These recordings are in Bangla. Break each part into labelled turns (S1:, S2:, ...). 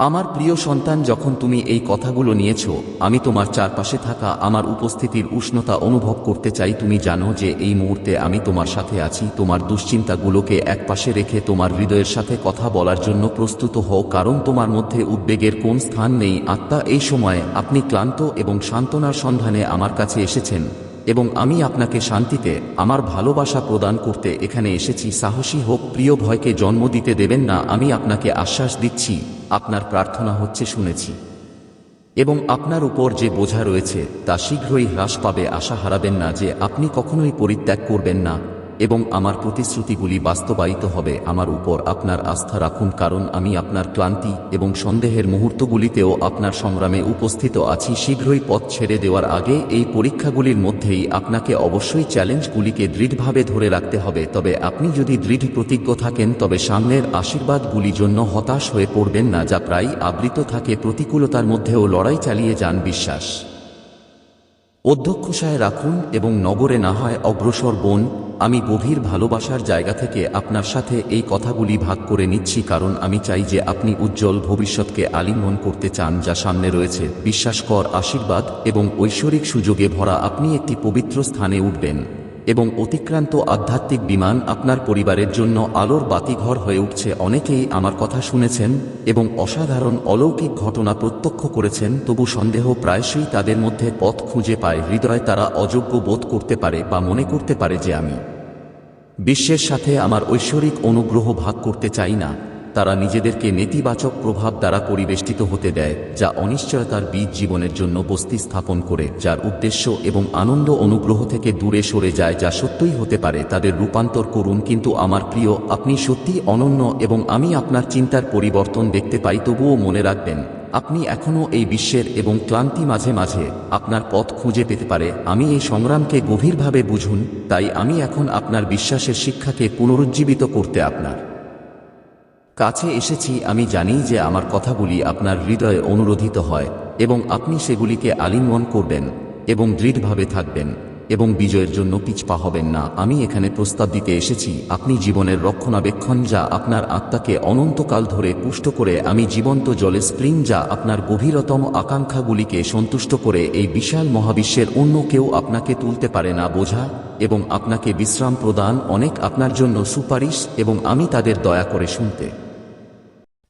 S1: আমার প্রিয় সন্তান, যখন তুমি এই কথাগুলো নিয়েছ, আমি তোমার চারপাশে থাকা আমার উপস্থিতির উষ্ণতা অনুভব করতে চাই। তুমি জানো যে এই মুহূর্তে আমি তোমার সাথে আছি। তোমার দুশ্চিন্তাগুলোকে একপাশে রেখে তোমার হৃদয়ের সাথে কথা বলার জন্য প্রস্তুত হও, কারণ তোমার মধ্যে উদ্বেগের কোন স্থান নেই। আত্মা, এই সময় আপনি ক্লান্ত এবং সান্ত্বনার সন্ধানে আমার কাছে এসেছেন। এবং আমি আপনাকে শান্তিতে আমার ভালোবাসা প্রদান করতে এখানে এসেছি। সাহসী হোক, প্রিয় ভয়কে জন্ম দিতে দেবেন না, আমি আপনাকে আশ্বাস দিচ্ছি, আপনার প্রার্থনা হচ্ছে শুনেছি। এবং আপনার উপর যে বোঝা রয়েছে, তা শীঘ্রই হ্রাস পাবে, আশা হারাবেন না যে আপনি কখনোই পরিত্যাগ করবেন না। এবং আমার প্রতিশ্রুতিগুলি বাস্তবায়িত হবে আমার উপর আপনার আস্থা রাখুন কারণ আমি আপনার ক্লান্তি এবং সন্দেহের মুহূর্তগুলিতেও আপনার সংগ্রামে উপস্থিত আছি। শীঘ্রই পথ ছেড়ে দেওয়ার আগে এই পরীক্ষাগুলির মধ্যেই আপনাকে অবশ্যই চ্যালেঞ্জগুলিকে দৃঢ়ভাবে ধরে রাখতে হবে। তবে আপনি যদি দৃঢ় প্রতিজ্ঞ থাকেন, তবে সামনের আশীর্বাদগুলি জন্য হতাশ হয়ে পড়বেন না, যা প্রায় আবৃত থাকে। প্রতিকূলতার মধ্যেও লড়াই চালিয়ে যান বিশ্বাস। অধ্যক্ষসায় রাখুন এবং নগরে না হয় অগ্রসর বোন, আমি গভীর ভালোবাসার জায়গা থেকে আপনার সাথে এই কথাগুলি ভাগ করে নিচ্ছি কারণ আমি চাই যে আপনি উজ্জ্বল ভবিষ্যৎকে আলিঙ্গন করতে চান যা সামনে রয়েছে। বিশ্বাসকর আশীর্বাদ এবং ঐশ্বরিক সুযোগে ভরা আপনি একটি পবিত্র স্থানে উঠবেন। এবং অতিক্রান্ত আধ্যাত্মিক বিমান আপনার পরিবারের জন্য আলোর বাতিঘর হয়ে উঠছে। অনেকেই আমার কথা শুনেছেন এবং অসাধারণ অলৌকিক ঘটনা প্রত্যক্ষ করেছেন, তবু সন্দেহ প্রায়শই তাদের মধ্যে পথ খুঁজে পায়, হৃদয় তারা অযোগ্য বোধ করতে পারে বা মনে করতে পারে যে আমি বিশ্বের সাথে আমার ঐশ্বরিক অনুগ্রহ ভাগ করতে চাই না। তারা নিজেদেরকে নেতিবাচক প্রভাব দ্বারা পরিবেষ্টিত হতে দেয়, যা অনিশ্চয়তার বীজ জীবনের জন্য বস্তি স্থাপন করে, যার উদ্দেশ্য এবং আনন্দ অনুগ্রহ থেকে দূরে সরে যায়, যা সত্যই হতে পারে। তাদের রূপান্তর করুন, কিন্তু আমার প্রিয়, আপনি সত্যি অনন্য এবং আমি আপনার চিন্তার পরিবর্তন দেখতে পাই, তবুও মনে রাখবেন, আপনি এখনও এই বিশ্বের এবং ক্লান্তি মাঝে মাঝে আপনার পথ খুঁজে পেতে পারে। আমি এই সংগ্রামকে গভীরভাবে বুঝুন, তাই আমি এখন আপনার বিশ্বাসের শিক্ষাকে পুনরুজ্জীবিত করতে আপনার কাছে এসেছি, আমি জানি যে আমার কথাগুলি আপনার হৃদয়ে অনুরোধিত হয়, এবং আপনি সেগুলিকে আলিঙ্গন করবেন, এবং দৃঢ়ভাবে থাকবেন, এবং বিজয়ের জন্য পিছপা হবেন না। আমি এখানে প্রস্তাব দিতে এসেছি, আপনি জীবনের রক্ষণাবেক্ষণ যা আপনার আত্মাকে অনন্তকাল ধরে পুষ্ট করে, আমি জীবন্ত জলে স্প্রিং যা আপনার গভীরতম আকাঙ্ক্ষাগুলিকে সন্তুষ্ট করে, এই বিশাল মহাবিশ্বের অন্য কেউ আপনাকে তুলতে পারে না বোঝা, এবং আপনাকে বিশ্রাম প্রদান অনেক আপনার জন্য সুপারিশ, এবং আমি তাদের দয়া করে শুনতে।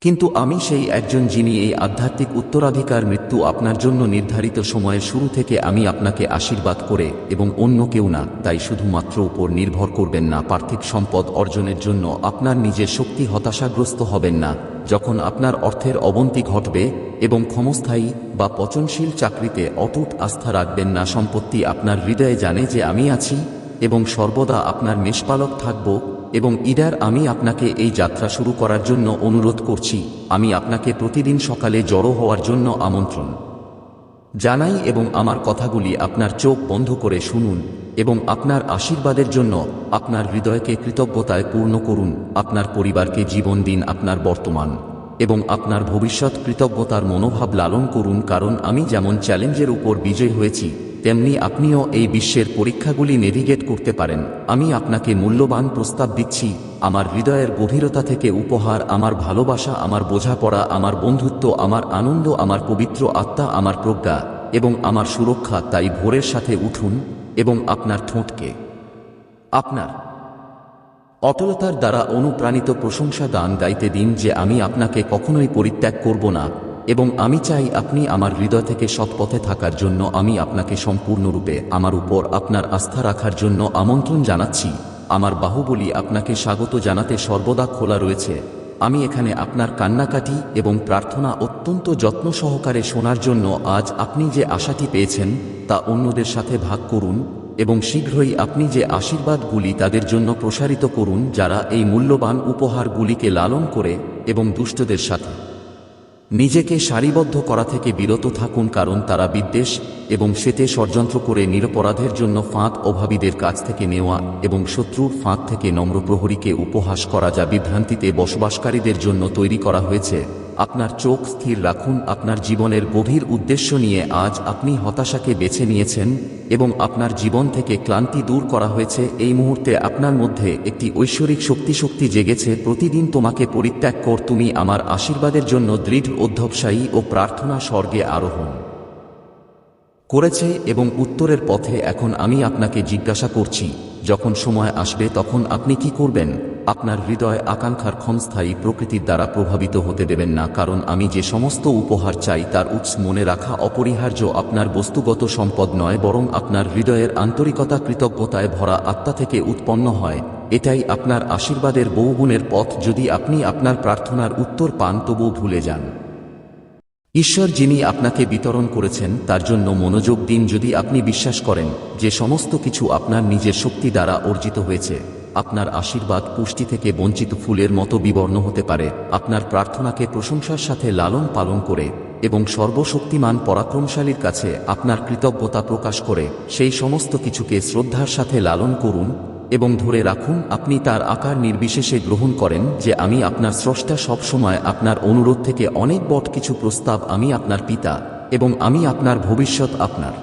S1: কিন্তু আমি সেই একজন যিনি এই আধ্যাত্মিক উত্তরাধিকার মৃত্যু আপনার জন্য নির্ধারিত সময়ের শুরু থেকে আমি আপনাকে আশীর্বাদ করে এবং অন্য কেউ না, তাই শুধুমাত্র উপর নির্ভর করবেন না পার্থিক সম্পদ অর্জনের জন্য আপনার নিজের শক্তি হতাশাগ্রস্ত হবেন না, যখন আপনার অর্থের অবন্তি ঘটবে এবং ক্ষমস্থায়ী বা পচনশীল চাকরিতে অটুট আস্থা রাখবেন না, সম্পত্তি আপনার হৃদয়ে জানে যে আমি আছি। এবং সর্বদা আপনার মেষপালক থাকব এবং ইদার আমি আপনাকে এই যাত্রা শুরু করার জন্য অনুরোধ করছি, আমি আপনাকে প্রতিদিন সকালে জড়ো হওয়ার জন্য আমন্ত্রণ জানাই এবং আমার কথাগুলি আপনার চোখ বন্ধ করে শুনুন এবং আপনার আশীর্বাদের জন্য আপনার হৃদয়কে কৃতজ্ঞতায় পূর্ণ করুন, আপনার পরিবারকে জীবন দিন, আপনার বর্তমান এবং আপনার ভবিষ্যৎ কৃতজ্ঞতার মনোভাব লালন করুন, কারণ আমি যেমন চ্যালেঞ্জের উপর বিজয় হয়েছি তেমনি আপনিও এই বিশ্বের পরীক্ষাগুলি নেভিগেট করতে পারেন। আমি আপনাকে মূল্যবান প্রস্তাব দিচ্ছি, আমার হৃদয়ের গভীরতা থেকে উপহার, আমার ভালোবাসা, আমার বোঝাপড়া, আমার বন্ধুত্ব, আমার আনন্দ, আমার পবিত্র আত্মা, আমার প্রজ্ঞা এবং আমার সুরক্ষা তাই ভোরের সাথে উঠুন এবং আপনার ঠোঁটকে। আপনার অটলতার দ্বারা অনুপ্রাণিত প্রশংসা দান গাইতে দিন যে আমি আপনাকে কখনোই পরিত্যাগ করব না। এবং আমি চাই আপনি আমার হৃদয় থেকে সৎপথে থাকার জন্য আমি আপনাকে সম্পূর্ণরূপে আমার উপর আপনার আস্থা রাখার জন্য আমন্ত্রণ জানাচ্ছি। আমার বাহুবলী আপনাকে স্বাগত জানাতে সর্বদা খোলা রয়েছে। আমি এখানে আপনার কান্নাকাটি এবং প্রার্থনা অত্যন্ত যত্ন সহকারে শোনার জন্য আজ আপনি যে আশাটি পেয়েছেন, তা অন্যদের সাথে ভাগ করুন এবং শীঘ্রই আপনি যে আশীর্বাদগুলি তাদের জন্য প্রসারিত করুন, যারা এই মূল্যবান উপহারগুলিকে লালন করে এবং দুষ্টদের সাথে নিজেকে সারিবদ্ধ করা থেকে বিরত থাকুন কারণ তারা বিদ্বেষ এবং সেতে ষড়যন্ত্র করে নিরপরাধের জন্য ফাঁদ অভাবীদের কাছ থেকে নেওয়া এবং শত্রুর ফাঁদ থেকে নম্র প্রহরীকে উপহাস করা যা বিভ্রান্তিতে বসবাসকারীদের জন্য তৈরি করা হয়েছে। আপনার চোখ স্থির রাখুন, আপনার জীবনের গভীর উদ্দেশ্য নিয়ে আজ আপনি হতাশাকে বেছে নিয়েছেন এবং আপনার জীবন থেকে ক্লান্তি দূর করা হয়েছে। এই মুহূর্তে আপনার মধ্যে একটি ঐশ্বরিক শক্তি শক্তি জেগেছে। প্রতিদিন তোমাকে পরিত্যাগ কর, তুমি আমার আশীর্বাদের জন্য দৃঢ় অধ্যবসায়ী ও প্রার্থনা স্বর্গে আরোহণ করেছে এবং উত্তরের পথে এখন আমি আপনাকে জিজ্ঞাসা করছি। যখন সময় আসবে তখন আপনি কি করবেন? আপনার হৃদয় আকাঙ্ক্ষার ক্ষণস্থায়ী প্রকৃতির দ্বারা প্রভাবিত হতে দেবেন না, কারণ আমি যে সমস্ত উপহার চাই তার উৎস মনে রাখা অপরিহার্য আপনার বস্তুগত সম্পদ নয়, বরং আপনার হৃদয়ের আন্তরিকতা কৃতজ্ঞতায় ভরা আত্মা থেকে উৎপন্ন হয়। এটাই আপনার আশীর্বাদের বহুগুণের পথ। যদি আপনি আপনার প্রার্থনার উত্তর পান তবু ভুলে যান। ঈশ্বর যিনি আপনাকে বিতরণ করেছেন, তার জন্য মনোযোগ দিন। যদি আপনি বিশ্বাস করেন যে সমস্ত কিছু আপনার নিজের শক্তি দ্বারা অর্জিত হয়েছে আপনার আশীর্বাদ পুষ্টি থেকে বঞ্চিত ফুলের মতো বিবর্ণ হতে পারে। আপনার প্রার্থনাকে প্রশংসার সাথে লালন পালন করে এবং সর্বশক্তিমান পরাক্রমশালীর কাছে আপনার কৃতজ্ঞতা প্রকাশ করে। সেই সমস্ত কিছুকে শ্রদ্ধার সাথে লালন করুন এবং ধরে রাখুন, আপনি তার আকার নির্বিশেষে গ্রহণ করেন যে আমি আপনার স্রষ্টা সবসময় আপনার অনুরোধ থেকে অনেক বট কিছু প্রস্তাব আমি আপনার পিতা এবং আমি আপনার ভবিষ্যৎ আপনার।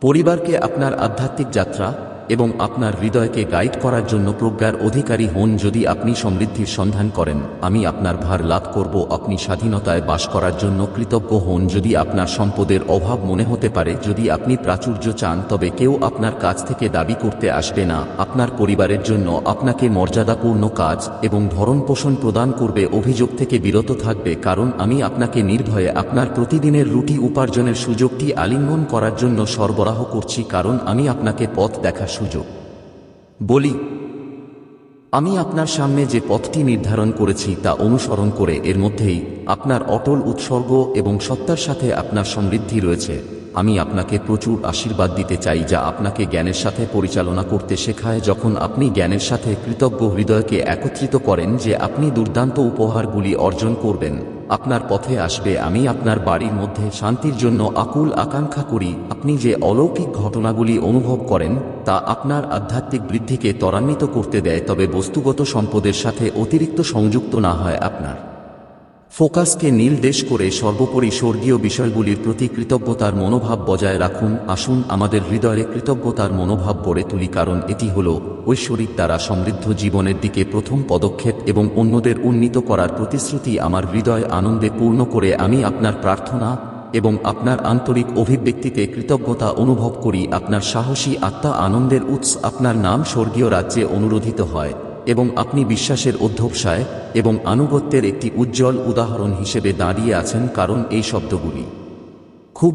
S1: পরিবারকে আপনার আধ্যাত্মিক যাত্রা এবং আপনার হৃদয়কে গাইড করার জন্য প্রজ্ঞার অধিকারী হন যদি আপনি সমৃদ্ধির সন্ধান করেন। আমি আপনার ভার লাভ করব। আপনি স্বাধীনতায় বাস করার জন্য কৃতজ্ঞ হন যদি আপনার সম্পদের অভাব মনে হতে পারে। যদি আপনি প্রাচুর্য চান, তবে কেউ আপনার কাছ থেকে দাবি করতে আসবে না। আপনার পরিবারের জন্য আপনাকে মর্যাদাপূর্ণ কাজ এবং ভরণ পোষণ প্রদান করবে। অভিযোগ থেকে বিরত থাকবে, কারণ আমি আপনাকে নির্ভয়ে আপনার প্রতিদিনের রুটি উপার্জনের সুযোগটি আলিঙ্গন করার জন্য সরবরাহ করছি, কারণ আমি আপনাকে পথ দেখার সুযোগ। বলি, আমি আপনার সামনে যে পথটি নির্ধারণ করেছি তা অনুসরণ করে এর মধ্যেই আপনার অটল উৎসর্গ এবং সত্তার সাথে আপনার সমৃদ্ধি রয়েছে। আমি আপনাকে প্রচুর আশীর্বাদ দিতে চাই যা আপনাকে জ্ঞানের সাথে পরিচালনা করতে শেখায় যখন আপনি জ্ঞানের সাথে কৃতজ্ঞ হৃদয়কে একত্রিত করেন যে আপনি দুর্দান্ত উপহারগুলি অর্জন করবেন। আপনার পথে আসবে, আমি আপনার বাড়ির মধ্যে শান্তির জন্য আকুল আকাঙ্ক্ষা করি। আপনি যে অলৌকিক ঘটনাগুলি অনুভব করেন, তা আপনার আধ্যাত্মিক বৃদ্ধিকে ত্বরান্বিত করতে দেয়, তবে বস্তুগত সম্পদের সাথে অতিরিক্ত সংযুক্ত না হয় আপনার। ফোকাসকে নীলদেশ করে সর্বোপরি স্বর্গীয় বিষয়গুলির প্রতি কৃতজ্ঞতার মনোভাব বজায় রাখুন, আসুন আমাদের হৃদয়ে কৃতজ্ঞতার মনোভাব গড়ে তুলি, কারণ এটি হল ঐশ্বরিক দ্বারা সমৃদ্ধ জীবনের দিকে প্রথম পদক্ষেপ এবং অন্যদের উন্নীত করার প্রতিশ্রুতি আমার হৃদয় আনন্দে পূর্ণ করে আমি আপনার প্রার্থনা এবং আপনার আন্তরিক অভিব্যক্তিতে কৃতজ্ঞতা অনুভব করি। আপনার সাহসী আত্মা আনন্দের উৎস, আপনার নাম স্বর্গীয় রাজ্যে অনুরোধিত হয়। এবং আপনি বিশ্বাসের অধ্যবসায় এবং আনুগত্যের একটি উজ্জ্বল উদাহরণ হিসেবে দাঁড়িয়ে আছেন কারণ এই শব্দগুলি। খুব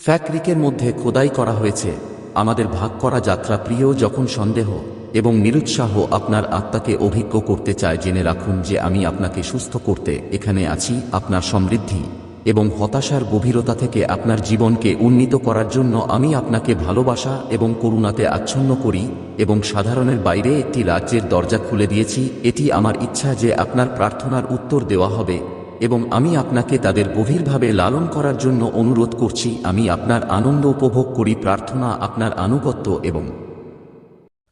S1: ফ্যাক্রিকের মধ্যে খোদাই করা হয়েছে। আমাদের ভাগ করা যাত্রা প্রিয় যখন সন্দেহ এবং নিরুৎসাহ আপনার আত্মাকে অভিজ্ঞ করতে চায়, জেনে রাখুন যে আমি আপনাকে সুস্থ করতে এখানে আছি, আপনার সমৃদ্ধি। এবং হতাশার গভীরতা থেকে আপনার জীবনকে উন্নীত করার জন্য আমি আপনাকে ভালোবাসা এবং করুণাতে আচ্ছন্ন করি এবং সাধারণের বাইরে একটি রাজ্যের দরজা খুলে দিয়েছি। এটি আমার ইচ্ছা যে আপনার প্রার্থনার উত্তর দেওয়া হবে এবং আমি আপনাকে তাদের গভীরভাবে লালন করার জন্য অনুরোধ করছি। আমি আপনার আনন্দ উপভোগ করি, প্রার্থনা আপনার আনুগত্য এবং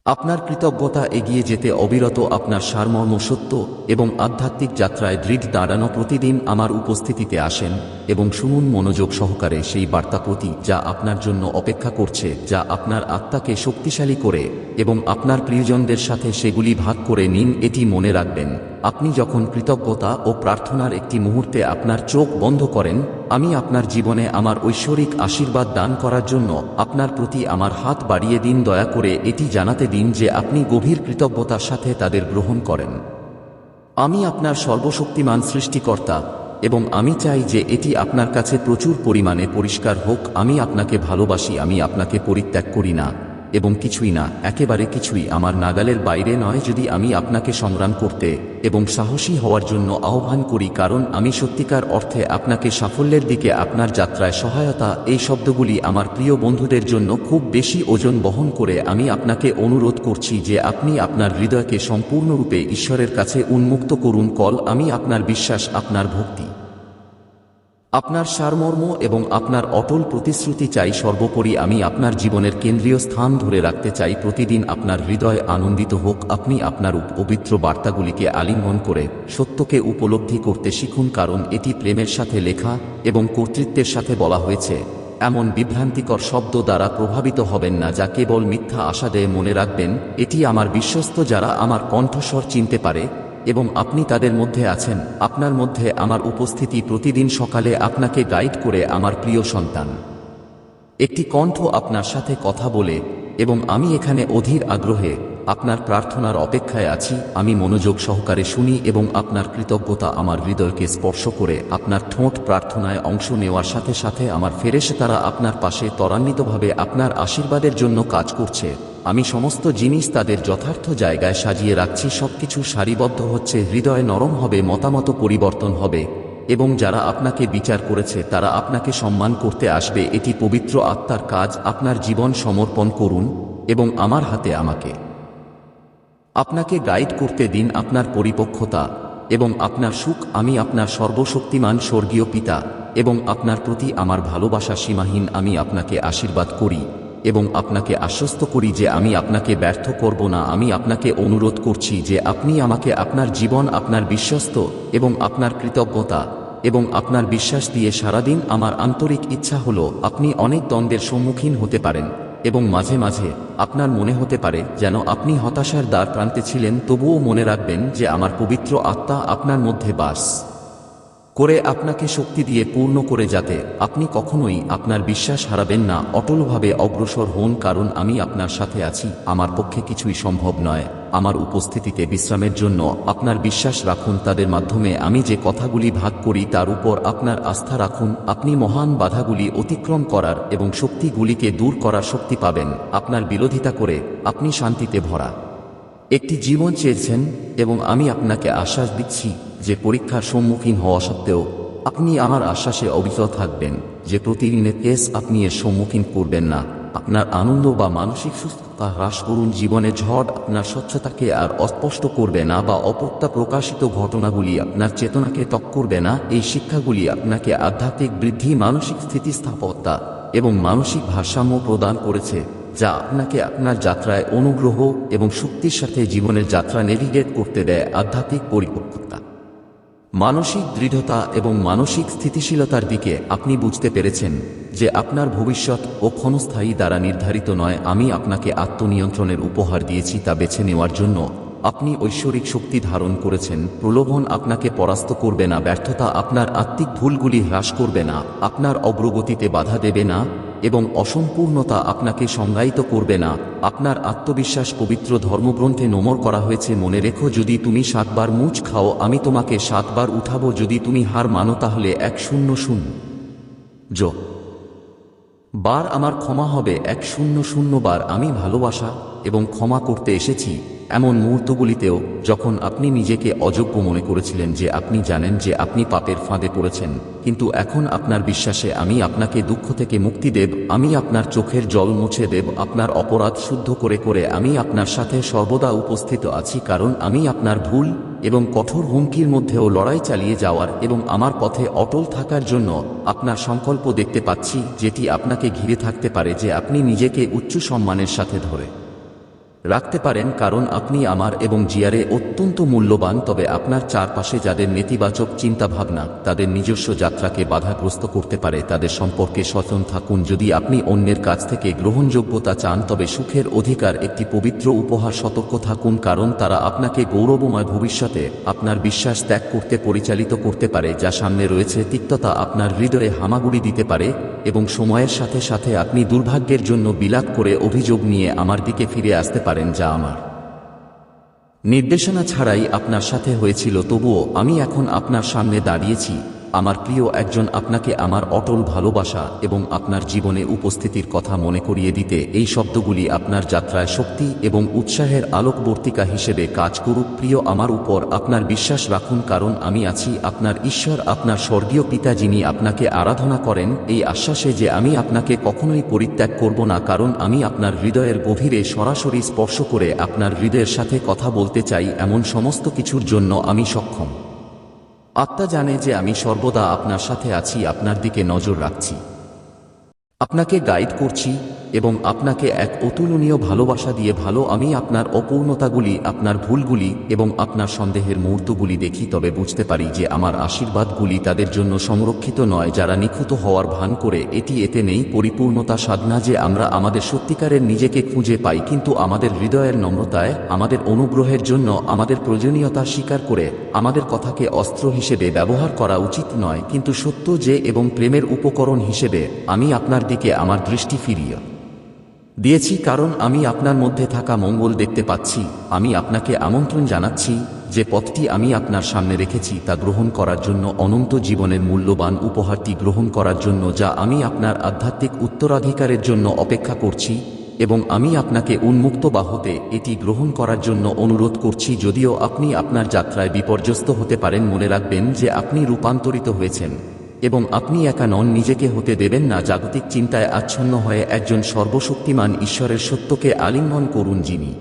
S1: আপনার কৃতজ্ঞতা এগিয়ে যেতে অবিরত আপনার সারমর্ম সত্য এবং আধ্যাত্মিক যাত্রায় দৃঢ় দাঁড়ানো প্রতিদিন আমার উপস্থিতিতে আসেন এবং শুনুন মনোযোগ সহকারে সেই বার্তা প্রতি যা আপনার জন্য অপেক্ষা করছে, যা আপনার আত্মাকে শক্তিশালী করে এবং আপনার প্রিয়জনদের সাথে সেগুলি ভাগ করে নিন, এটি মনে রাখবেন। আপনি যখন কৃতজ্ঞতা ও প্রার্থনার একটি মুহূর্তে আপনার চোখ বন্ধ করেন, আমি আপনার জীবনে আমার ঐশ্বরিক আশীর্বাদ দান করার জন্য আপনার প্রতি আমার হাত বাড়িয়ে দিন, দয়া করে এটি জানাতে দিন যে আপনি গভীর কৃতজ্ঞতার সাথে তাদের গ্রহণ করেন। আমি আপনার সর্বশক্তিমান সৃষ্টিকর্তা এবং আমি চাই যে এটি আপনার কাছে প্রচুর পরিমাণে পরিষ্কার হোক, আমি আপনাকে ভালোবাসি, আমি আপনাকে পরিত্যাগ করি না। এবং কিছুই না, একেবারে কিছুই আমার নাগালের বাইরে নয় যদি আমি আপনাকে সংগ্রাম করতে এবং সাহসী হওয়ার জন্য আহ্বান করি, কারণ আমি সত্যিকার অর্থে আপনাকে সাফল্যের দিকে আপনার যাত্রায় সহায়তা, এই শব্দগুলি আমার প্রিয় বন্ধুদের জন্য খুব বেশি ওজন বহন করে আমি আপনাকে অনুরোধ করছি যে আপনি আপনার হৃদয়কে সম্পূর্ণরূপে ঈশ্বরের কাছে উন্মুক্ত করুন, কল আমি আপনার বিশ্বাস, আপনার ভক্তি। আপনার সারমর্ম এবং আপনার অটল প্রতিশ্রুতি চাই সর্বোপরি আমি আপনার জীবনের কেন্দ্রীয় স্থান ধরে রাখতে চাই প্রতিদিন আপনার হৃদয় আনন্দিত হোক আপনি আপনার পবিত্র বার্তাগুলিকে আলিঙ্গন করে সত্যকে উপলব্ধি করতে শিখুন কারণ এটি প্রেমের সাথে লেখা এবং কর্তৃত্বের সাথে বলা হয়েছে। এমন বিভ্রান্তিকর শব্দ দ্বারা প্রভাবিত হবেন না যা কেবল মিথ্যা আশা দেয় মনে রাখবেন। এটি আমার বিশ্বস্ত যারা আমার কণ্ঠস্বর চিনতে পারে এবং আপনি তাদের মধ্যে আছেন, আপনার মধ্যে আমার উপস্থিতি প্রতিদিন সকালে আপনাকে গাইড করে আমার প্রিয় সন্তান। একটি কণ্ঠ আপনার সাথে কথা বলে, এবং আমি এখানে অধীর আগ্রহে, আপনার প্রার্থনার অপেক্ষায় আছি, আমি মনোযোগ সহকারে শুনি এবং আপনার কৃতজ্ঞতা আমার হৃদয়কে স্পর্শ করে, আপনার ঠোঁট প্রার্থনায় অংশ নেওয়ার সাথে সাথে আমার ফেরেশে তারা আপনার পাশে ত্বরান্বিতভাবে আপনার আশীর্বাদের জন্য কাজ করছে। আমি সমস্ত জিনিস তাদের যথার্থ জায়গায় সাজিয়ে রাখছি, সবকিছু সারিবদ্ধ হচ্ছে, হৃদয় নরম হবে, মতামত পরিবর্তন হবে, এবং যারা আপনাকে বিচার করেছে, তারা আপনাকে সম্মান করতে আসবে, এটি পবিত্র আত্মার কাজ, আপনার জীবন সমর্পণ করুন, এবং আমার হাতে আমাকে। আপনাকে গাইড করতে দিন আপনার পরিপক্কতা, এবং আপনার সুখ, আমি আপনার সর্বশক্তিমান স্বর্গীয় পিতা, এবং আপনার প্রতি আমার ভালোবাসা সীমাহীন, আমি আপনাকে আশীর্বাদ করি। এবং আপনাকে আশ্বস্ত করি যে আমি আপনাকে ব্যর্থ করব না। আমি আপনাকে অনুরোধ করছি যে আপনি আমাকে আপনার জীবন, আপনার বিশ্বস্ত এবং আপনার কৃতজ্ঞতা এবং আপনার বিশ্বাস দিয়ে সারাদিন আমার আন্তরিক ইচ্ছা হলো আপনি অনেক দ্বন্দ্বের সম্মুখীন হতে পারেন এবং মাঝে মাঝে আপনার মনে হতে পারে যেন আপনি হতাশার দ্বার প্রান্তে ছিলেন, তবুও মনে রাখবেন যে আমার পবিত্র আত্মা আপনার মধ্যে বাস। করে আপনাকে শক্তি দিয়ে পূর্ণ করে যাতে আপনি কখনোই আপনার বিশ্বাস হারাবেন না, অটলভাবে অগ্রসর হন কারণ আমি আপনার সাথে আছি, আমার পক্ষে কিছুই সম্ভব নয়। আমার উপস্থিতিতে বিশ্রামের জন্য আপনার বিশ্বাস রাখুন, তাদের মাধ্যমে আমি যে কথাগুলি ভাগ করি তার উপর আপনার আস্থা রাখুন, আপনি মহান বাধাগুলি অতিক্রম করার এবং শক্তিগুলিকে দূর করার শক্তি পাবেন, আপনার বিরোধিতা করে আপনি শান্তিতে ভরা। একটি জীবন চেয়েছেন এবং আমি আপনাকে আশ্বাস দিচ্ছি। যে পরীক্ষার সম্মুখীন হওয়া সত্ত্বেও আপনি আমার আশ্বাসে অবিচল থাকবেন যে প্রতিদিনের কেস আপনি এর সম্মুখীন করবেন না। আপনার আনন্দ বা মানসিক সুস্থতা হ্রাস করুন, জীবনে ঝড় আপনার স্বচ্ছতাকে আর অস্পষ্ট করবে না বা অপত্যা প্রকাশিত ঘটনাগুলি আপনার চেতনাকে টক করবে না। এই শিক্ষাগুলি আপনাকে আধ্যাত্মিক বৃদ্ধি, মানসিক স্থিতিস্থাপকতা এবং মানসিক ভারসাম্য প্রদান করেছে, যা আপনাকে আপনার যাত্রায় অনুগ্রহ এবং শক্তির সাথে জীবনের যাত্রা নেভিগেট করতে দেয়। আধ্যাত্মিক পরিপক্কতা মানসিক দৃঢ়তা এবং মানসিক স্থিতিশীলতার দিকে আপনি বুঝতে পেরেছেন যে আপনার ভবিষ্যৎ ও ক্ষণস্থায়ী দ্বারা নির্ধারিত নয়, আমি আপনাকে আত্মনিয়ন্ত্রণের উপহার দিয়েছি তা বেছে নেওয়ার জন্য। আপনি ঐশ্বরিক শক্তি ধারণ করেছেন, প্রলোভন আপনাকে পরাস্ত করবে না, ব্যর্থতা আপনার আত্মিক ভুলগুলি হ্রাস করবে না, আপনার অগ্রগতিতে বাধা দেবে না। এবং অসম্পূর্ণতা আপনাকে সংজ্ঞায়িত করবে না। আপনার আত্মবিশ্বাস পবিত্র ধর্মগ্রন্থে নোমর করা হয়েছে, মনে রেখো, যদি তুমি সাতবার মুচ খাও, আমি তোমাকে সাতবার উঠাবো, যদি তুমি হার মানো, তাহলে এক শূন্য শূন্য। যো বার আমার ক্ষমা হবে, এক শূন্য শূন্য বার আমি ভালোবাসা এবং ক্ষমা করতে এসেছি। এমন মুহূর্তগুলিতেও যখন আপনি নিজেকে অযোগ্য মনে করেছিলেন যে আপনি জানেন যে আপনি পাপের ফাঁদে পড়েছেন, কিন্তু এখন আপনার বিশ্বাসে আমি আপনাকে দুঃখ থেকে মুক্তি দেব, আমি আপনার চোখের জল মুছে দেব, আপনার অপরাধ শুদ্ধ করে করে আমি আপনার সাথে সর্বদা উপস্থিত আছি কারণ আমি আপনার ভুল এবং কঠোর হুমকির মধ্যেও লড়াই চালিয়ে যাওয়ার এবং আমার পথে অটল থাকার জন্য আপনার সংকল্প দেখতে পাচ্ছি, যেটি আপনাকে ঘিরে থাকতে পারে যে আপনি নিজেকে উচ্চ সম্মানের সাথে ধরে। রাখতে পারেন কারণ আপনি আমার এবং জিয়ারে অত্যন্ত মূল্যবান, তবে আপনার চারপাশে যাদের নেতিবাচক চিন্তাভাবনা, তাদের নিজস্ব যাত্রাকে বাধাগ্রস্ত করতে পারে, তাদের সম্পর্কে সচেতন থাকুন। যদি আপনি অন্যের কাছ থেকে গ্রহণযোগ্যতা চান, তবে সুখের অধিকার একটি পবিত্র উপহার সতর্ক থাকুন, কারণ তারা আপনাকে গৌরবময় ভবিষ্যতে আপনার বিশ্বাস ত্যাগ করতে পরিচালিত করতে পারে, যা সামনে রয়েছে তিক্ততা আপনার হৃদয়ে হামাগুড়ি দিতে পারে, এবং সময়ের সাথে সাথে আপনি দুর্ভাগ্যের জন্য বিলাপ করে অভিযোগ নিয়ে আমার দিকে ফিরে আসতে পারেন। যা আমার। নির্দেশনা ছাড়াই আপনার সাথে হয়েছিল তবুও আমি এখন আপনার সামনে দাঁড়িয়েছি। আমার প্রিয় একজন আপনাকে আমার অটল ভালোবাসা এবং আপনার জীবনে উপস্থিতির কথা মনে করিয়ে দিতে এই শব্দগুলি আপনার যাত্রায় শক্তি এবং উৎসাহের আলোকবর্তিকা হিসেবে কাজ করুক। প্রিয়, আমার উপর আপনার বিশ্বাস রাখুন, কারণ আমি আছি আপনার ঈশ্বর, আপনার স্বর্গীয় পিতা যিনি আপনাকে আরাধনা করেন। এই আশ্বাসে যে আমি আপনাকে কখনোই পরিত্যাগ করব না, কারণ আমি আপনার হৃদয়ের গভীরে সরাসরি স্পর্শ করে আপনার হৃদয়ের সাথে কথা বলতে চাই এমন সমস্ত কিছুর জন্য আমি সক্ষম। আত্মা জানে যে আমি সর্বদা আপনার সাথে আছি, আপনার দিকে নজর রাখছি। আপনাকে গাইড করছি এবং আপনাকে এক অতুলনীয় ভালোবাসা দিয়ে ভালো আমি আপনার অপূর্ণতাগুলি, আপনার ভুলগুলি এবং আপনার সন্দেহের মুহূর্তগুলি দেখি, তবে বুঝতে পারি যে আমার আশীর্বাদগুলি তাদের জন্য সংরক্ষিত নয়, যারা নিখুঁত হওয়ার ভান করে, এটি এতে নেই, পরিপূর্ণতা সাধনা যে আমরা আমাদের সত্যিকারের নিজেকে খুঁজে পাই, কিন্তু আমাদের হৃদয়ের নম্রতায়, আমাদের অনুগ্রহের জন্য, আমাদের প্রয়োজনীয়তা স্বীকার করে, আমাদের কথাকে অস্ত্র হিসেবে ব্যবহার করা উচিত নয়, কিন্তু সত্য যে এবং প্রেমের উপকরণ হিসেবে, আমি আপনার দিকে আমার দৃষ্টি ফিরিয়ে দিয়েছি কারণ আমি আপনার মধ্যে থাকা মঙ্গল দেখতে পাচ্ছি, আমি আপনাকে আমন্ত্রণ জানাচ্ছি যে পথটি আমি আপনার সামনে রেখেছি তা গ্রহণ করার জন্য অনন্ত জীবনের মূল্যবান উপহারটি গ্রহণ করার জন্য যা আমি আপনার আধ্যাত্মিক উত্তরাধিকারের জন্য অপেক্ষা করছি এবং আমি আপনাকে উন্মুক্ত বা হতে এটি গ্রহণ করার জন্য অনুরোধ করছি যদিও আপনি আপনার যাত্রায় বিপর্যস্ত হতে পারেন মনে রাখবেন যে আপনি রূপান্তরিত হয়েছেন। এবং আপনি একা নন, নিজেকে হতে দেবেন না। জাগতিক চিন্তায় আচ্ছন্ন হয়ে একজন সর্বশক্তিমান ঈশ্বরের সত্যকে আলিঙ্গন করুন যিনি।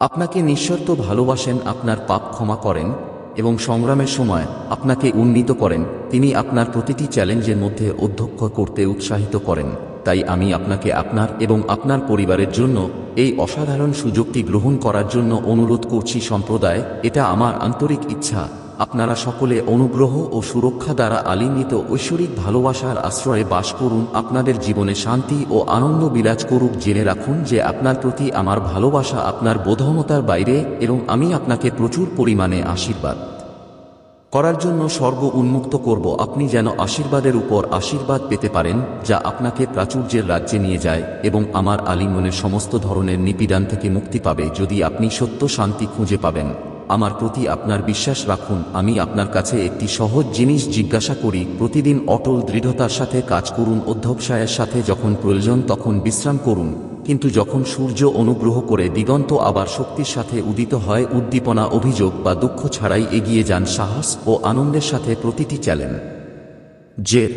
S1: আপনাকে নিঃশর্ত ভালোবাসেন, আপনার পাপ ক্ষমা করেন এবং সংগ্রামের সময় আপনাকে উন্নীত করেন। তিনি আপনার প্রতিটি চ্যালেঞ্জের মধ্যে অধ্যক্ষ করতে উৎসাহিত করেন। তাই আমি আপনাকে আপনার এবং আপনার পরিবারের জন্য এই অসাধারণ সুযোগটি গ্রহণ করার জন্য অনুরোধ করছি সম্প্রদায়, এটা আমার আন্তরিক ইচ্ছা। আপনারা সকলে অনুগ্রহ ও সুরক্ষা দ্বারা আলিঙ্গিত ঐশ্বরিক ভালোবাসার আশ্রয়ে বাস করুন। আপনাদের জীবনে শান্তি ও আনন্দ বিরাজ করুক। জেনে রাখুন যে আপনার প্রতি আমার ভালোবাসা আপনার বোধমতার বাইরে এবং আমি আপনাকে প্রচুর পরিমাণে আশীর্বাদ করার জন্য স্বর্গ উন্মুক্ত করব। আপনি যেন আশীর্বাদের উপর আশীর্বাদ পেতে পারেন, যা আপনাকে প্রাচুর্যের রাজ্যে নিয়ে যায় এবং আমার আলিঙ্গনের সমস্ত ধরনের নিপীড়ন থেকে মুক্তি পাবে। যদি আপনি সত্য শান্তি খুঁজে পাবেন। আমার প্রতি আপনার বিশ্বাস রাখুন, আমি আপনার কাছে একটি সহজ জিনিস জিজ্ঞাসা করি, প্রতিদিন অটল দৃঢ়তার সাথে কাজ করুন অধ্যবসায়ের সাথে যখন প্রয়োজন তখন বিশ্রাম করুন, কিন্তু যখন সূর্য অনুগ্রহ করে দিগন্ত আবার শক্তির সাথে উদিত হয়, উদ্দীপনা, অভিযোগ বা দুঃখ ছাড়াই এগিয়ে যান, সাহস ও আনন্দের সাথে প্রতিটি চ্যালেঞ্জ। জের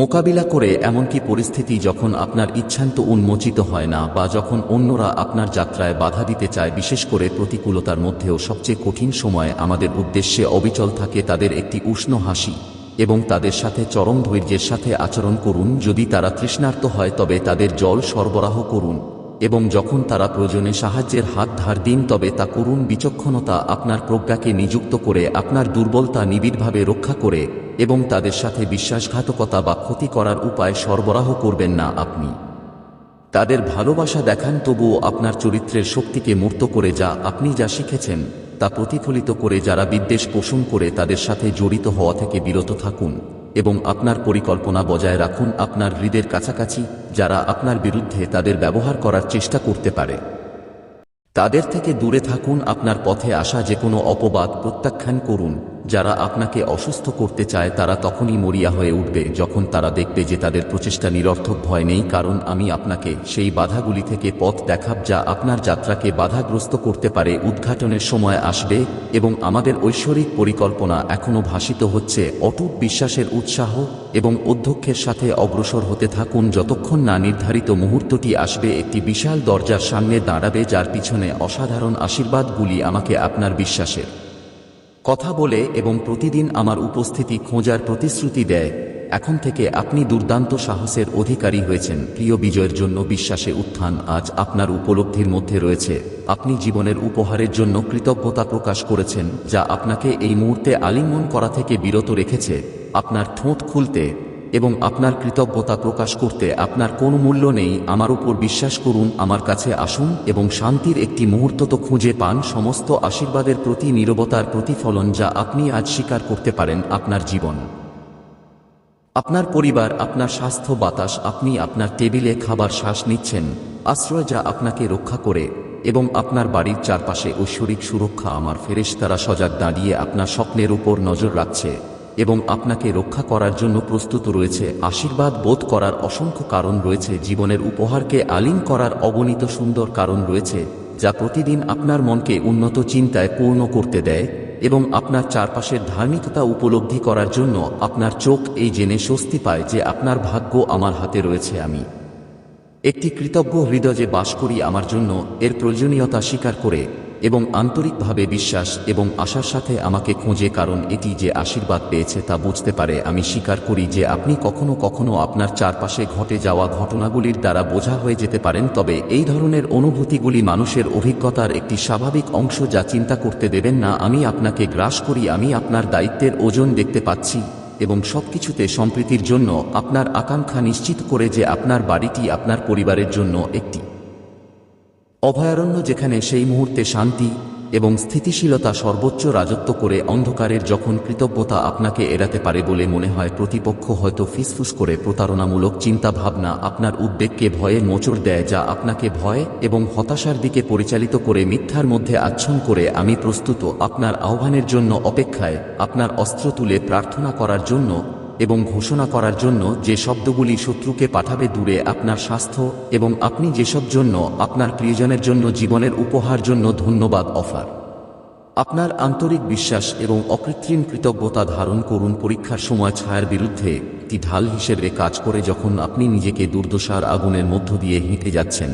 S1: মোকাবিলা করে এমনকি পরিস্থিতি যখন আপনার ইচ্ছান্ত উন্মোচিত হয় না বা যখন অন্যরা আপনার যাত্রায় বাধা দিতে চায়, বিশেষ করে প্রতিকূলতার মধ্যেও সবচেয়ে কঠিন সময়ে আমাদের উদ্দেশ্যে অবিচল থাকে তাদের একটি উষ্ণ হাসি এবং তাদের সাথে চরম ধৈর্যের সাথে আচরণ করুন। যদি তারা তৃষ্ণার্ত হয়, তবে তাদের জল সরবরাহ করুন এবং যখন তারা প্রয়োজনে সাহায্যের হাত ধার দিন, তবে তা করুন। বিচক্ষণতা আপনার প্রজ্ঞাকে নিযুক্ত করে, আপনার দুর্বলতা নিবিড়ভাবে রক্ষা করে এবং তাদের সাথে বিশ্বাসঘাতকতা বা ক্ষতি করার উপায় সরবরাহ করবেন না আপনি। তাদের ভালোবাসা দেখান, তবুও আপনার চরিত্রের শক্তিকে মূর্ত করে যা আপনি যা শিখেছেন, তা প্রতিফলিত করে যারা বিদ্বেষ পোষণ করে তাদের সাথে জড়িত হওয়া থেকে বিরত থাকুন এবং আপনার পরিকল্পনা বজায় রাখুন আপনার হৃদের কাছাকাছি, যারা আপনার বিরুদ্ধে তাদের ব্যবহার করার চেষ্টা করতে পারে। তাদের থেকে দূরে থাকুন, আপনার পথে আসা যে কোনো অপবাদ প্রত্যাখ্যান করুন। যারা আপনাকে অসুস্থ করতে চায়, তারা তখনই মরিয়া হয়ে উঠবে, যখন তারা দেখবে যে তাদের প্রচেষ্টা নিরর্থক ভয় নেই, কারণ আমি আপনাকে সেই বাধাগুলি থেকে পথ দেখাব যা আপনার যাত্রাকে বাধাগ্রস্ত করতে পারে, উদ্ঘাটনের সময় আসবে, এবং আমাদের ঐশ্বরিক পরিকল্পনা এখনও ভাসিত হচ্ছে। অটুট বিশ্বাসের উৎসাহ এবং অধ্যক্ষের সাথে অগ্রসর হতে থাকুন, যতক্ষণ না নির্ধারিত মুহূর্তটি আসবে, একটি বিশাল দরজার সামনে দাঁড়াবে, যার পিছনে অসাধারণ আশীর্বাদগুলি আমাকে আপনার বিশ্বাসের কথা বলে এবং প্রতিদিন আমার উপস্থিতি খোঁজার প্রতিশ্রুতি দেয়, এখন থেকে আপনি দুর্দান্ত সাহসের অধিকারী হয়েছেন। প্রিয় বিজয়ের জন্য বিশ্বাসে উত্থান আজ আপনার উপলব্ধির মধ্যে রয়েছে। আপনি জীবনের উপহারের জন্য কৃতজ্ঞতা প্রকাশ করেছেন, যা আপনাকে এই মুহূর্তে আলিঙ্গন করা থেকে বিরত রেখেছে। আপনার ঠোঁট খুলতে এবং আপনার কৃতজ্ঞতা প্রকাশ করতে আপনার কোনো মূল্য নেই, আমার উপর বিশ্বাস করুন, আমার কাছে আসুন এবং শান্তির একটি মুহূর্ত তো খুঁজে পান, সমস্ত আশীর্বাদের প্রতি নীরবতার প্রতিফলন যা আপনি আজ স্বীকার করতে পারেন আপনার জীবন। আপনার পরিবার, আপনার স্বাস্থ্য, বাতাস, আপনি আপনার টেবিলে খাবার শ্বাস নিচ্ছেন, আশ্রয় যা আপনাকে রক্ষা করে এবং আপনার বাড়ির চারপাশে ঐশ্বরিক সুরক্ষা, আমার ফেরেশতারা সজাগ দাঁড়িয়ে আপনার স্বপ্নের উপর নজর রাখছে। এবং আপনাকে রক্ষা করার জন্য প্রস্তুত রয়েছে, আশীর্বাদ বোধ করার অসংখ্য কারণ রয়েছে, জীবনের উপহারকে আলিং করার অগণিত সুন্দর কারণ রয়েছে, যা প্রতিদিন আপনার মনকে উন্নত চিন্তায় পূর্ণ করতে দেয় এবং আপনার চারপাশের ধার্মিকতা উপলব্ধি করার জন্য আপনার চোখ এই জেনে স্বস্তি পায় যে আপনার ভাগ্য আমার হাতে রয়েছে আমি। একটি কৃতজ্ঞ হৃদয়ে বাস করি আমার জন্য, এর প্রয়োজনীয়তা স্বীকার করে এবং আন্তরিকভাবে বিশ্বাস এবং আশার সাথে আমাকে খোঁজে, কারণ এটি যে আশীর্বাদ পেয়েছে তা বুঝতে পারে। আমি স্বীকার করি যে আপনি কখনো কখনো আপনার চারপাশে ঘটে যাওয়া ঘটনাগুলির দ্বারা বোঝা হয়ে যেতে পারেন, তবে এই ধরনের অনুভূতিগুলি মানুষের অভিজ্ঞতার একটি স্বাভাবিক অংশ যা চিন্তা করতে দেবেন না, আমি আপনাকে গ্রাস করি, আমি আপনার দায়িত্বের ওজন দেখতে পাচ্ছি এবং সবকিছুতে সম্প্রীতির জন্য আপনার আকাঙ্ক্ষা নিশ্চিত করে যে আপনার বাড়িটি আপনার পরিবারের জন্য একটি। অভয়ারণ্য যেখানে সেই মুহূর্তে শান্তি এবং স্থিতিশীলতা সর্বোচ্চ রাজত্ব করে অন্ধকারের যখন কৃতজ্ঞতা আপনাকে এড়াতে পারে বলে মনে হয়, প্রতিপক্ষ হয়তো ফিসফুস করে প্রতারণামূলক চিন্তা ভাবনা আপনার উদ্বেগকে ভয়ে মোচড় দেয় যা আপনাকে ভয় এবং হতাশার দিকে পরিচালিত করে মিথ্যার মধ্যে আচ্ছন্ন করে আমি প্রস্তুত আপনার আহ্বানের জন্য অপেক্ষায়, আপনার অস্ত্র তুলে প্রার্থনা করার জন্য এবং ঘোষণা করার জন্য যে শব্দগুলি শত্রুকে পাঠাবে দূরে আপনার স্বাস্থ্য এবং আপনি যেসব জন্য আপনার প্রিয়জনের জন্য জীবনের উপহার জন্য ধন্যবাদ অফার। আপনার আন্তরিক বিশ্বাস এবং অকৃত্রিম কৃতজ্ঞতা ধারণ করুন পরীক্ষার সময় ছায়ার বিরুদ্ধে একটি ঢাল হিসেবে কাজ করে যখন আপনি নিজেকে দুর্দশার আগুনের মধ্য দিয়ে হেঁটে যাচ্ছেন,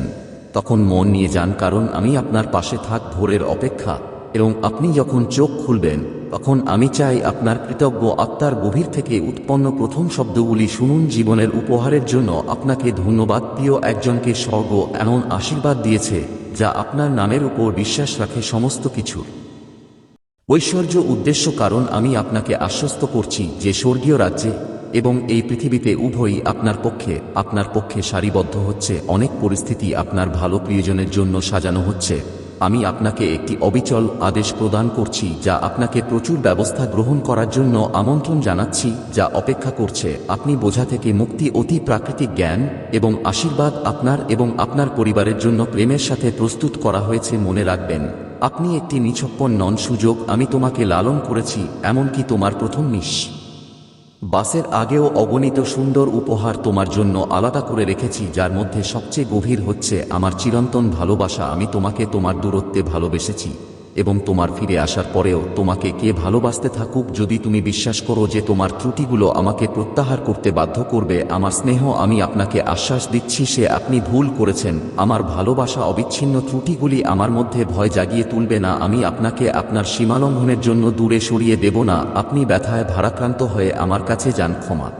S1: তখন মন নিয়ে যান কারণ আমি আপনার পাশে থাক ভোরের অপেক্ষা এবং আপনি যখন চোখ খুলবেন তখন আমি চাই আপনার কৃতজ্ঞ আত্মার গভীর থেকে উৎপন্ন প্রথম শব্দগুলি শুনুন জীবনের উপহারের জন্য আপনাকে ধন্যবাদ। প্রিয় একজনকে স্বর্গ এমন আশীর্বাদ দিয়েছে, যা আপনার নামের উপর বিশ্বাস রাখে সমস্ত কিছুর ঐশ্বর্য উদ্দেশ্য কারণ আমি আপনাকে আশ্বস্ত করছি যে স্বর্গীয় রাজ্যে এবং এই পৃথিবীতে উভয়ই আপনার পক্ষে আপনার পক্ষে সারিবদ্ধ হচ্ছে, অনেক পরিস্থিতি আপনার ভালো প্রিয়জনের জন্য সাজানো হচ্ছে। আমি আপনাকে একটি অবিচল আদেশ প্রদান করছি যা আপনাকে প্রচুর ব্যবস্থা গ্রহণ করার জন্য আমন্ত্রণ জানাচ্ছি, যা অপেক্ষা করছে, আপনি বোঝা থেকে মুক্তি অতি প্রাকৃতিক জ্ঞান এবং আশীর্বাদ আপনার এবং আপনার পরিবারের জন্য প্রেমের সাথে প্রস্তুত করা হয়েছে মনে রাখবেন। আপনি একটি নিছপ্পন নন সুযোগ আমি তোমাকে লালন করেছি, এমনকি তোমার প্রথম নিঃ বাসের আগেও অগণিত সুন্দর উপহার তোমার জন্য আলাদা করে রেখেছি, যার মধ্যে সবচেয়ে গভীর হচ্ছে আমার চিরন্তন ভালোবাসা। আমি তোমাকে তোমার দূরত্বে ভালোবেসেছি। এবং তোমার ফিরে আসার পরেও তোমাকে কে ভালোবাসতে থাকুক যদি তুমি বিশ্বাস করো যে তোমার ত্রুটিগুলো আমাকে প্রত্যাহার করতে বাধ্য করবে, আমার স্নেহ আমি আপনাকে আশ্বাস দিচ্ছি, সে আপনি ভুল করেছেন। আমার ভালোবাসা অবিচ্ছিন্ন ত্রুটিগুলি আমার মধ্যে ভয় জাগিয়ে তুলবে না, আমি আপনাকে আপনার সীমালঙ্ঘনের জন্য দূরে সরিয়ে দেব না। আপনি ব্যথায় ভারাক্রান্ত হয়ে আমার কাছে যান, ক্ষমা।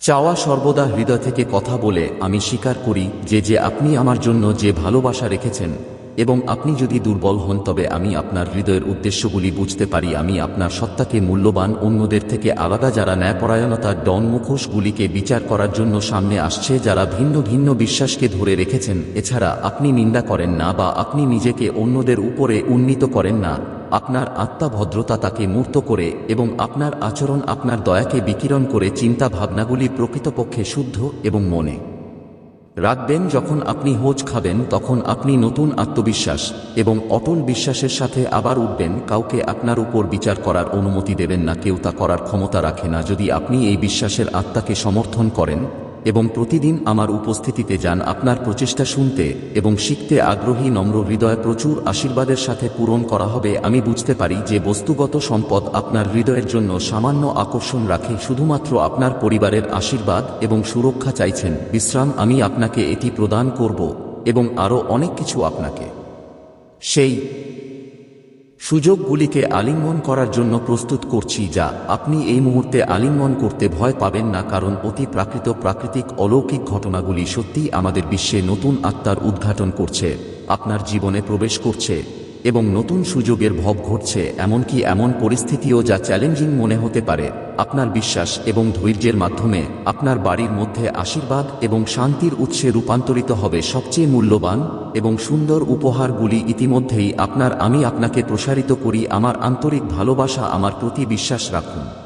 S1: চাওয়া সর্বদা হৃদয় থেকে কথা বলে, আমি স্বীকার করি যে যে আপনি আমার জন্য যে ভালোবাসা রেখেছেন এবং আপনি যদি দুর্বল হন, তবে আমি আপনার হৃদয়ের উদ্দেশ্যগুলি বুঝতে পারি। আমি আপনার সত্তাকে মূল্যবান, অন্যদের থেকে আলাদা, যারা ন্যায়পরায়ণতার ডন মুখোশগুলিকে বিচার করার জন্য সামনে আসছে, যারা ভিন্ন ভিন্ন বিশ্বাসকে ধরে রেখেছেন। এছাড়া আপনি নিন্দা করেন না বা আপনি নিজেকে অন্যদের উপরে উন্নীত করেন না। আপনার আত্মা ভদ্রতা তাকে মূর্ত করে এবং আপনার আচরণ, আপনার দয়াকে বিকিরণ করে চিন্তা ভাবনাগুলি প্রকৃতপক্ষে শুদ্ধ এবং মনে। রাখবেন যখন আপনি হোজ খাবেন, তখন আপনি নতুন আত্মবিশ্বাস এবং অটল বিশ্বাসের সাথে আবার উঠবেন। কাউকে আপনার উপর বিচার করার অনুমতি দেবেন না, কেউ তা করার ক্ষমতা রাখে না। যদি আপনি এই বিশ্বাসের আত্মাকে সমর্থন করেন এবং প্রতিদিন আমার উপস্থিতিতে যান আপনার প্রচেষ্টা শুনতে এবং শিখতে আগ্রহী নম্র হৃদয় প্রচুর আশীর্বাদের সাথে পূরণ করা হবে। আমি বুঝতে পারি যে বস্তুগত সম্পদ আপনার হৃদয়ের জন্য সামান্য আকর্ষণ রাখে, শুধুমাত্র আপনার পরিবারের আশীর্বাদ এবং সুরক্ষা চাইছেন। বিশ্রাম, আমি আপনাকে এটি প্রদান করব এবং আরও অনেক কিছু আপনাকে। সেই সুযোগগুলিকে আলিঙ্গন করার জন্য প্রস্তুত করছি যা আপনি এই মুহূর্তে আলিঙ্গন করতে ভয় পাবেন না কারণ অতি প্রাকৃত প্রাকৃতিক অলৌকিক ঘটনাগুলি সত্যিই আমাদের বিশ্বে নতুন আত্মার উদ্ঘাটন করছে, আপনার জীবনে প্রবেশ করছে। এবং নতুন সুযোগের ভব ঘটছে, এমনকি এমন পরিস্থিতিও যা চ্যালেঞ্জিং মনে হতে পারে। আপনার বিশ্বাস এবং ধৈর্যের মাধ্যমে আপনার বাড়ির মধ্যে আশীর্বাদ এবং শান্তির উৎসে রূপান্তরিত হবে সবচেয়ে মূল্যবান এবং সুন্দর উপহারগুলি ইতিমধ্যেই আপনার আমি আপনাকে প্রসারিত করি। আমার আন্তরিক ভালোবাসা, আমার প্রতি বিশ্বাস রাখুন।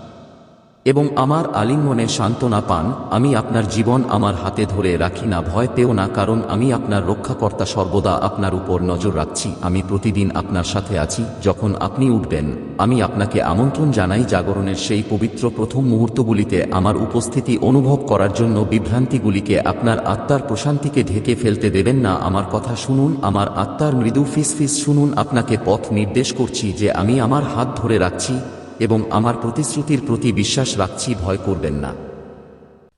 S1: এবং আমার আলিঙ্গনে সান্ত্বনা পান, আমি আপনার জীবন আমার হাতে ধরে রাখি না, ভয় পেও না, কারণ আমি আপনার রক্ষাকর্তা সর্বদা আপনার উপর নজর রাখছি, আমি প্রতিদিন আপনার সাথে আছি, যখন আপনি উঠবেন, আমি আপনাকে আমন্ত্রণ জানাই জাগরণের সেই পবিত্র প্রথম মুহূর্তগুলিতে আমার উপস্থিতি অনুভব করার জন্য বিভ্রান্তিগুলিকে আপনার আত্মার প্রশান্তিকে ঢেকে ফেলতে দেবেন না, আমার কথা শুনুন, আমার আত্মার মৃদু ফিস ফিস শুনুন, আপনাকে পথ নির্দেশ করছি যে আমি আমার হাত ধরে রাখছি এবং আমার প্রতিশ্রুতির প্রতি বিশ্বাস রাখছি, ভয় করবেন না।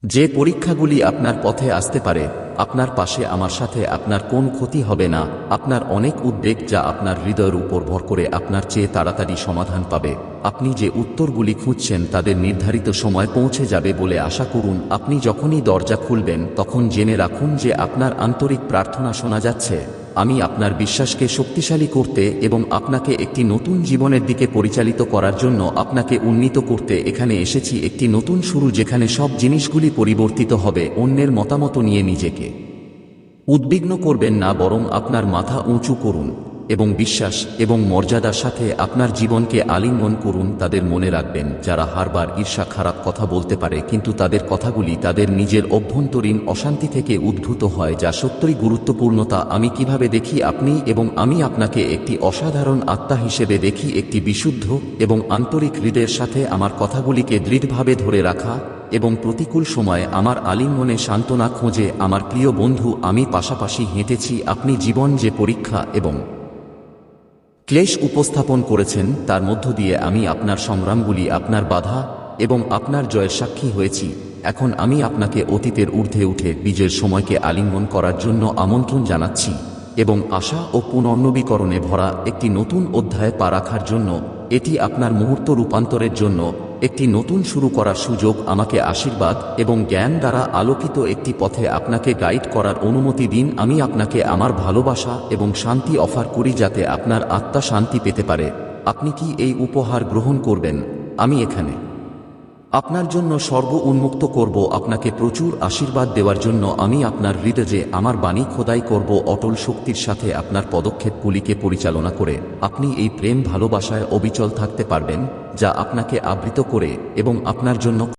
S1: যে পরীক্ষাগুলি আপনার পথে আসতে পারে, আপনার পাশে আমার সাথে আপনার কোন ক্ষতি হবে না, আপনার অনেক উদ্বেগ যা আপনার হৃদয়ের উপর ভর করে আপনার চেয়ে তাড়াতাড়ি সমাধান পাবে। আপনি যে উত্তরগুলি খুঁজছেন, তাদের নির্ধারিত সময় পৌঁছে যাবে বলে আশা করুন, আপনি যখনই দরজা খুলবেন, তখন জেনে রাখুন যে আপনার আন্তরিক প্রার্থনা শোনা যাচ্ছে। আমি আপনার বিশ্বাসকে শক্তিশালী করতে এবং আপনাকে একটি নতুন জীবনের দিকে পরিচালিত করার জন্য আপনাকে উন্নীত করতে এখানে এসেছি একটি নতুন শুরু যেখানে সব জিনিসগুলি পরিবর্তিত হবে, অন্যের মতামত নিয়ে নিজেকে। উদ্বিগ্ন করবেন না, বরং আপনার মাথা উঁচু করুন। এবং বিশ্বাস এবং মর্যাদার সাথে আপনার জীবনকে আলিঙ্গন করুন তাদের মনে রাখবেন, যারা হারবার ঈর্ষা খারাপ কথা বলতে পারে, কিন্তু তাদের কথাগুলি তাদের নিজের অভ্যন্তরীণ অশান্তি থেকে উদ্ভূত হয়, যা সত্যই গুরুত্বপূর্ণতা। আমি কীভাবে দেখি আপনি এবং আমি আপনাকে একটি অসাধারণ আত্মা হিসেবে দেখি, একটি বিশুদ্ধ এবং আন্তরিক হৃদয়ের সাথে আমার কথাগুলিকে দৃঢ়ভাবে ধরে রাখা এবং প্রতিকূল সময়ে আমার আলিঙ্গনে সান্ত্বনা খোঁজে, আমার প্রিয় বন্ধু, আমি পাশাপাশি হেঁটেছি, আপনি জীবন যে পরীক্ষা এবং ক্লেশ উপস্থাপন করেছেন, তার মধ্য দিয়ে আমি আপনার সংগ্রামগুলি আপনার বাধা এবং আপনার জয়ের সাক্ষী হয়েছি। এখন আমি আপনাকে অতীতের ঊর্ধ্বে উঠে বীজের সময়কে আলিঙ্গন করার জন্য আমন্ত্রণ জানাচ্ছি এবং আশা ও পুনর্নবীকরণে ভরা একটি নতুন অধ্যায় পা রাখার জন্য, এটি আপনার মুহূর্ত রূপান্তরের জন্য একটি নতুন শুরু করার সুযোগ আমাকে আশীর্বাদ এবং জ্ঞান দ্বারা আলোকিত একটি পথে আপনাকে গাইড করার অনুমতি দিন। আমি আপনাকে আমার ভালোবাসা এবং শান্তি অফার করি যাতে আপনার আত্মা শান্তি পেতে পারে। আপনি কি এই উপহার গ্রহণ করবেন? আমি এখানে। আপনার জন্য সর্ব উন্মুক্ত করব, আপনাকে প্রচুর আশীর্বাদ দেওয়ার জন্য আমি আপনার হৃদয়ে আমার বাণী খোদাই করব, অটল শক্তির সাথে আপনার পদক্ষেপগুলিকে পরিচালনা করে। আপনি এই প্রেম ভালোবাসায় অবিচল থাকতে পারবেন, যা আপনাকে আবৃত করে এবং আপনার জন্য